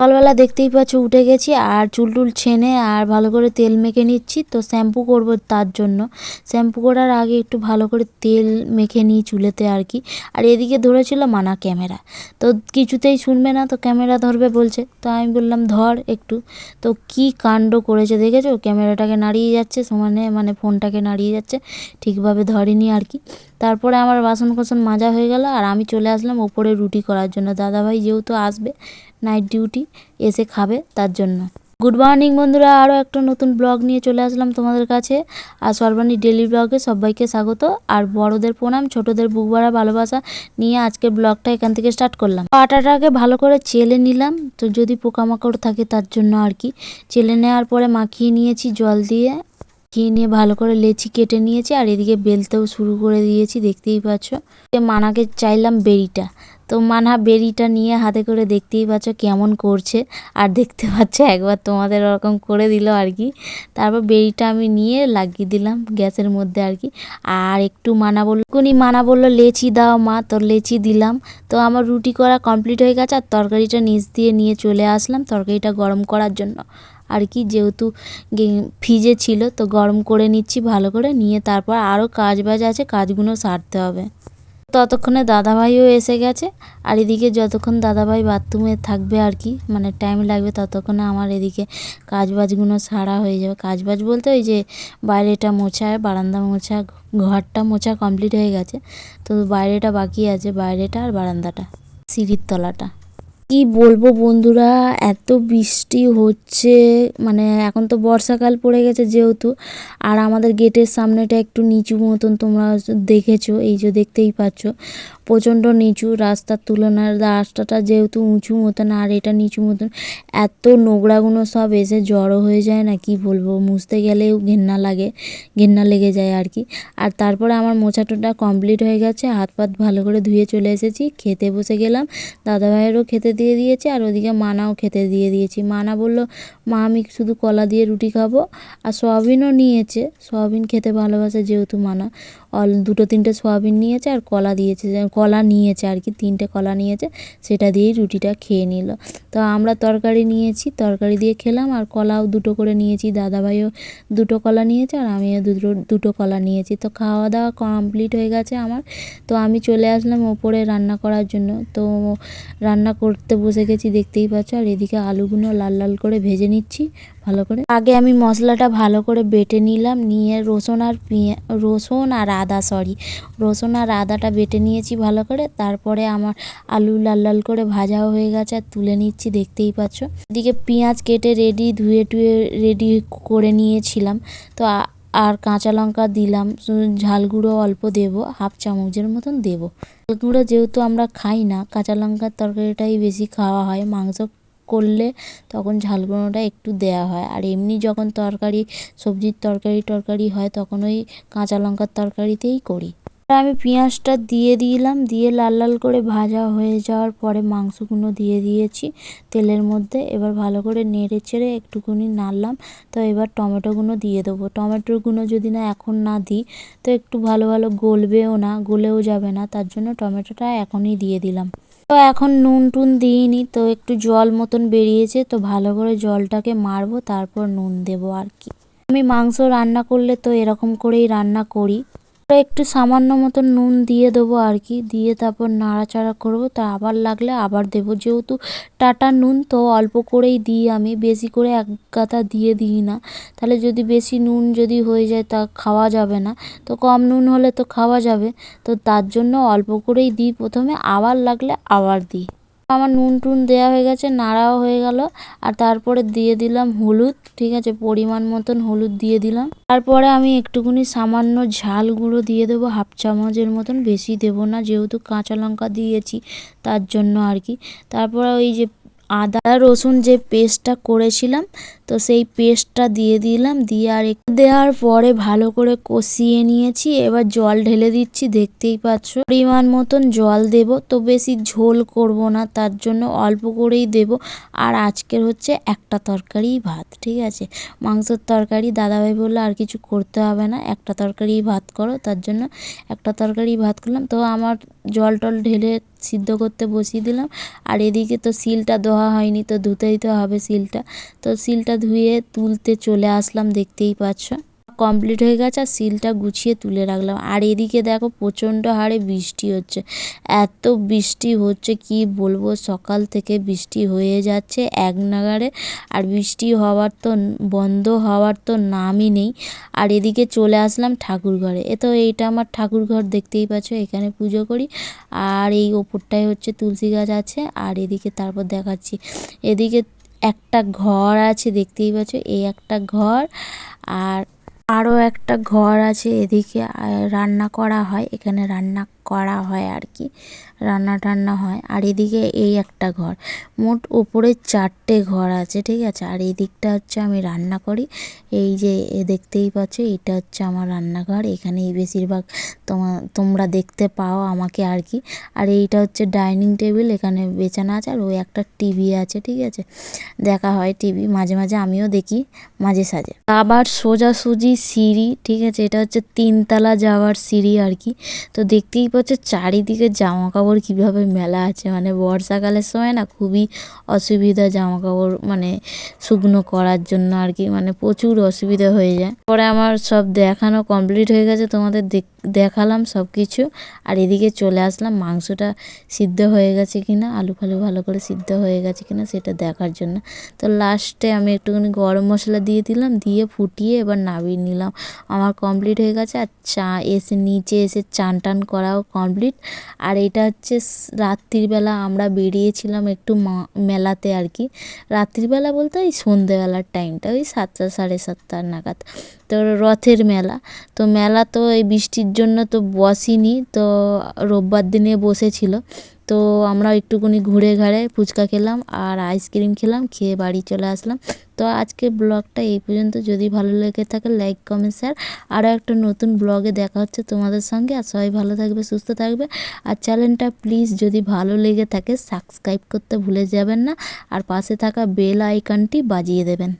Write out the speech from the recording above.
সকালবেলা দেখতেই পাচ্ছ উঠে গেছি আর চুল টুল ছেনে আর ভালো করে তেল মেখে নিচ্ছি। তো শ্যাম্পু করব তার জন্য। শ্যাম্পু করার আগে একটু ভালো করে তেল মেখে নিই চুলেতে আর কি। আর এদিকে ধরেছিল মানা ক্যামেরা। তো কিছুতেই শুনবে না, তো ক্যামেরা ধরবে বলছে। তো আমি বললাম, ধর একটু। তো কি কাণ্ড করেছে দেখেছ? ক্যামেরাটাকে নাড়িয়ে যাচ্ছে, সমানে মানে ফোনটাকে নাড়িয়ে যাচ্ছে। ঠিকভাবে ধরেনি আর কি। তারপরে আমার বাসন কোসন মাজা হয়ে গেল আর আমি চলে আসলাম ওপরে রুটি করার জন্য। দাদাভাই যেহেতু আসবে নাইট ডিউটি এসে খাবে তার জন্য। গুড মর্নিং বন্ধুরা আরও একটা নতুন ব্লগ নিয়ে চলে আসলাম তোমাদের কাছে। আর সর্বাণী ডেলি ব্লগে সবাইকে স্বাগত। আর বড়দের প্রণাম, ছোটদের বুক ভরা ভালোবাসা নিয়ে আজকে ব্লগটা এখান থেকে স্টার্ট করলাম। আটাটাকে ভালো করে চেলে নিলাম। তো যদি পোকামাকড় থাকে তার জন্য আর কি। চেলে নেওয়ার পরে মাখিয়ে নিয়েছি জল দিয়ে। নিয়ে ভালো করে লেচি কেটে নিয়েছি, আর এদিকে বেলতেও শুরু করে দিয়েছি, দেখতেই পাচ্ছ। মানাকে চাইলাম বেরিটা। তো মানহা বেরিটা নিয়ে হাতে করে দেখতেই পাচ্ছ কেমন করছে। আর দেখতে পাচ্ছ একবার তোমাদের ওরকম করে দিল আর কি। তারপর বেরিটা আমি নিয়ে লাগিয়ে দিলাম গ্যাসের মধ্যে আর কি। আর একটু মানা বলল কোনি মানা বলল, লেচি দাও মা, তোর লেচি দিলাম। তো আমার রুটি করা কমপ্লিট হয়ে গেছে, আর তরকারিটা নিচ দিয়ে নিয়ে চলে আসলাম তরকারিটা গরম করার জন্য। আর কি, যেহেতু ফ্রিজে ছিল, তো গরম করে নিচ্ছি ভালো করে, নিয়ে তারপর আরও কাজ বাজ আছে, কাজগুলো সারতে হবে। ততক্ষণে দাদাভাইও এসে গেছে, আর এদিকে যতক্ষণ দাদাভাই বাথরুমে থাকবে আর কি মানে টাইম লাগবে ততক্ষণে আমার এদিকে কাজ বাজগুলো সারা হয়ে যাবে। কাজ বাজ বলতে ওই যে বাইরেটা মোছা, বারান্দা মোছা, ঘরটা মোছা কমপ্লিট হয়ে গেছে, তো বাইরেটা বাকি আছে, বাইরেটা আর বারান্দাটা, সিঁড়ির তলাটা। কি বলব বন্ধুরা? এত বৃষ্টি হচ্ছে। মানে এখন তো বর্ষাকাল পড়ে গেছে যেহেতু। আর আমাদের গেটের সামনেটা একটু নিচু মতন তোমরা দেখেছ, এই যে দেখতেই পাচ্ছ। প্রচণ্ড নিচু রাস্তার তুলনায় রাস্তাটা যেহেতু উঁচু মতন আর এটা নিচু মতন, এত নোংরাগুলো সব এসে জড়ো হয়ে যায় না, কি বলব? মুছতে গেলেও ঘেন্না লাগে, ঘেন্না লেগে যায় আর কি। আর তারপরে আমার মোছাটোটা কমপ্লিট হয়ে গেছে হাত পাত ভালো করে ধুয়ে চলে এসেছি, খেতে বসে গেলাম। দাদাভাইয়েরও খেতে দিয়ে দিয়েছে আর ওদিকে মানাও খেতে দিয়ে দিয়েছি। মানা বলল, মা, আমি শুধু কলা দিয়ে রুটি খাব আর সয়াবিনও নিয়েছে। সয়াবিন খেতে ভালোবাসে যেহেতু মানা। অল দুটো তিনটে সোয়াবিন নিয়েছে আর কলা দিয়েছে কলা নিয়েছে আর কি, তিনটে কলা নিয়েছে, সেটা দিয়েই রুটিটা খেয়ে নিল। তো আমরা তরকারি নিয়েছি, তরকারি দিয়ে খেলাম আর কলাও দুটো করে নিয়েছি, দাদাভাইও দুটো কলা নিয়েছে আর আমিও দুটো দুটো কলা নিয়েছি। তো খাওয়া দাওয়া কমপ্লিট হয়ে গেছে আমার। তো আমি চলে আসলাম ওপরে রান্না করার জন্য। তো রান্না করতে বসে গেছি, দেখতেই পাচ্ছ, আর এদিকে আলুগুলো লাল লাল করে ভেজে নিচ্ছি, ভালো করে। আগে আমি মশলাটা ভালো করে বেটে নিলাম, নিয়ে রসুন আর পেঁয়া, রসুন আর আদা সরি রসুন আর আদাটা বেটে নিয়েছি ভালো করে, তারপরে আমার আলু লাল লাল করে ভাজাও হয়ে গেছে, আর তুলে নিচ্ছি, দেখতেই পাচ্ছ। এদিকে পেঁয়াজ কেটে রেডি ধুয়ে টুয়ে রেডি করে নিয়েছিলাম, তো আর কাঁচা লঙ্কা দিলাম ঝাল গুঁড়ো অল্প দেবো, হাফ চামচের মতন দেবো। ঝাল গুঁড়ো যেহেতু আমরা খাই না, কাঁচা লঙ্কার তরকারিটাই বেশি খাওয়া হয়, মাংস করলে তখন ঝাল গুঁড়োটা একটু দেওয়া হয়। আর এমনি যখন তরকারি, সবজির তরকারি টরকারি হয় তখন ওই কাঁচা লঙ্কার তরকারিতেই করি। আমি পেঁয়াজটা দিয়ে দিলাম, দিয়ে লাল লাল করে ভাজা হয়ে যাওয়ার পরে মাংসগুলো দিয়ে দিয়েছি তেলের মধ্যে। এবার ভালো করে নেড়ে চেড়ে একটুখানি নাড়লাম। তো এবার টমেটোগুলো দিয়ে দেবো। টমেটোগুলো যদি না এখন না দিই, তো একটু ভালো ভালো গলবেও না, গলেও যাবে না। তার জন্য টমেটোটা এখনই দিয়ে দিলাম। তো এখন নুন টুন দিইনি, তো একটু জল মতন বেরিয়েছে, তো ভালো করে জলটাকে মারবো, তারপর নুন দেবো আর কি। আমি মাংস রান্না করলে তো এরকম করেই রান্না করি। একটু সামান্য মতো নুন দিয়ে দেবো আর কি। দিয়ে তারপর নাড়াচাড়া করব। তা আবার লাগলে আবার দেবো। যেহেতু টাটা নুন, তো অল্প করেই দিই আমি। বেশি করে এক গাদা দিয়ে দিই না। তাহলে যদি বেশি নুন যদি হয়ে যায় তা খাওয়া যাবে না। তো কম নুন হলে তো খাওয়া যাবে। তো তার জন্য অল্প করেই দিই প্রথমে। আবার লাগলে আবার দিই। আমার নুন টুন দেওয়া হয়ে গেছে, নাড়াও হয়ে গেল। আর তারপরে দিয়ে দিলাম হলুদ, ঠিক আছে? পরিমাণ মতন হলুদ দিয়ে দিলাম। তারপরে আমি একটুকুনি সামান্য ঝাল গুঁড়ো দিয়ে দেবো, হাফ চামচের মতন। বেশি দেব না, যেহেতু কাঁচা লঙ্কা দিয়েছি, তার জন্য আর কি। তারপরে ওই যে আদা, রসুন যে পেস্টটা করেছিলাম, তো সেই পেস্টটা দিয়ে দিলাম, দিয়ে আর দেওয়ার পরে ভালো করে কষিয়ে নিয়েছি। এবার জল ঢেলে দিচ্ছি, দেখতেই পাচ্ছ। পরিমাণ মতন জল দেব, তো বেশি ঝোল করব না, তার জন্য অল্প করেই দেব। আর আজকের হচ্ছে একটা তরকারি ভাত, ঠিক আছে? মাংসের তরকারি দাদাভাই বলল, আর কিছু করতে হবে না, একটা তরকারি ভাত করো। তার জন্য একটা তরকারি ভাত করলাম। তো আমার জল টল ঢেলে সিদ্ধ করতে বসিয়ে দিলাম। আর এদিকে তো সিলটা ধোয়া হয়নি, তো ধুতেই তো হবে সিলটা। তো সিলটা ধুয়ে তুলতে চলে আসলাম, দেখতেই পাচ্ছ। কমপ্লিট হয়ে গেছে আর সিলটা গুছিয়ে তুলে রাখলাম। আর এদিকে দেখো প্রচণ্ড হারে বৃষ্টি হচ্ছে। এত বৃষ্টি হচ্ছে, কি বলব? সকাল থেকে বৃষ্টি হয়ে যাচ্ছে এক নাগাড়ে। আর বৃষ্টি হওয়ার তো, বন্ধ হওয়ার তো নামই নেই। আর এদিকে চলে আসলাম ঠাকুর ঘরে এ তো এইটা আমার ঠাকুর ঘর দেখতেই পাচ্ছ, এখানে পুজো করি। আর এই ওপরটায় হচ্ছে তুলসী গাছ আছে। আর এদিকে তারপর দেখাচ্ছি। এদিকে একটা ঘর আছে, দেখতেই পাচ্ছ। এই একটা ঘর। আর আরও একটা ঘর আছে এদিকে রান্না করা হয়, এখানে রান্না করা হয় আর কি, রান্না টান্না হয়। আর এদিকে এই একটা ঘর, মোট ওপরে চারটে ঘর আছে, ঠিক আছে? আর এই দিকটা হচ্ছে আমি রান্না করি। এই যে দেখতেই পাচ্ছ এটা হচ্ছে আমার রান্নাঘর, এখানেই বেশিরভাগ তোমা, তোমরা দেখতে পাও আমাকে আর কি। আর এইটা হচ্ছে ডাইনিং টেবিল, এখানে বেছানা আছে, আর ওই একটা টিভি আছে, ঠিক আছে? দেখা হয় টিভি, মাঝে মাঝে আমিও দেখি, মাঝে সাঝে। আবার সোজাসুজি সিঁড়ি, ঠিক আছে? এটা হচ্ছে তিনতলা যাওয়ার সিঁড়ি আর কি। তো দেখতেই পাচ্ছ চারিদিকে জামা কাপড় কীভাবে মেলা আছে। মানে বর্ষাকালের সময় না খুবই অসুবিধা জামা কাপড় মানে শুকনো করার জন্য আর কি। মানে প্রচুর অসুবিধা হয়ে যায়। পরে আমার সব দেখানো কমপ্লিট হয়ে গেছে, তোমাদের দেখ- দেখালাম সব কিছু আর এদিকে চলে আসলাম, মাংসটা সিদ্ধ হয়ে গেছে কিনা, আলু ফালু ভালো করে সিদ্ধ হয়ে গেছে কিনা সেটা দেখার জন্য। তো লাস্টে আমি একটুখানি গরম মশলা দিয়ে দিলাম, দিয়ে ফুটিয়ে এবার নামিয়ে নিলাম। আমার কমপ্লিট হয়ে গেছে, আর চা এসে নিচে এসে চান টান করাও কমপ্লিট আর এটা হচ্ছে রাত্রিবেলা আমরা বেরিয়েছিলাম একটু মেলাতে আর কি। রাত্রিবেলা বলতে ওই সন্ধেবেলার টাইমটা ওই সাতটা সাড়ে সাতটা নাগাদ। তো রথের মেলা, তো মেলা তো এই বৃষ্টির জন্য তো বসিনি, তো রোববার দিনে বসেছিল। তো আমরা একটুখানি ঘুরে ঘাড়ে ফুচকা খেলাম আর আইসক্রিম খেলাম, খেয়ে বাড়ি চলে আসলাম। তো আজকে ব্লগটা এই পর্যন্ত। যদি ভালো লেগে থাকে, লাইক, কমেন্ট, শেয়ার। আরও একটা নতুন ব্লগে দেখা হচ্ছে তোমাদের সঙ্গে। আর সবাই ভালো থাকবে, সুস্থ থাকবে। আর চ্যানেলটা প্লিজ যদি ভালো লেগে থাকে, সাবস্ক্রাইব করতে ভুলে যাবেন না। আর পাশে থাকা বেল আইকনটি বাজিয়ে দেবেন।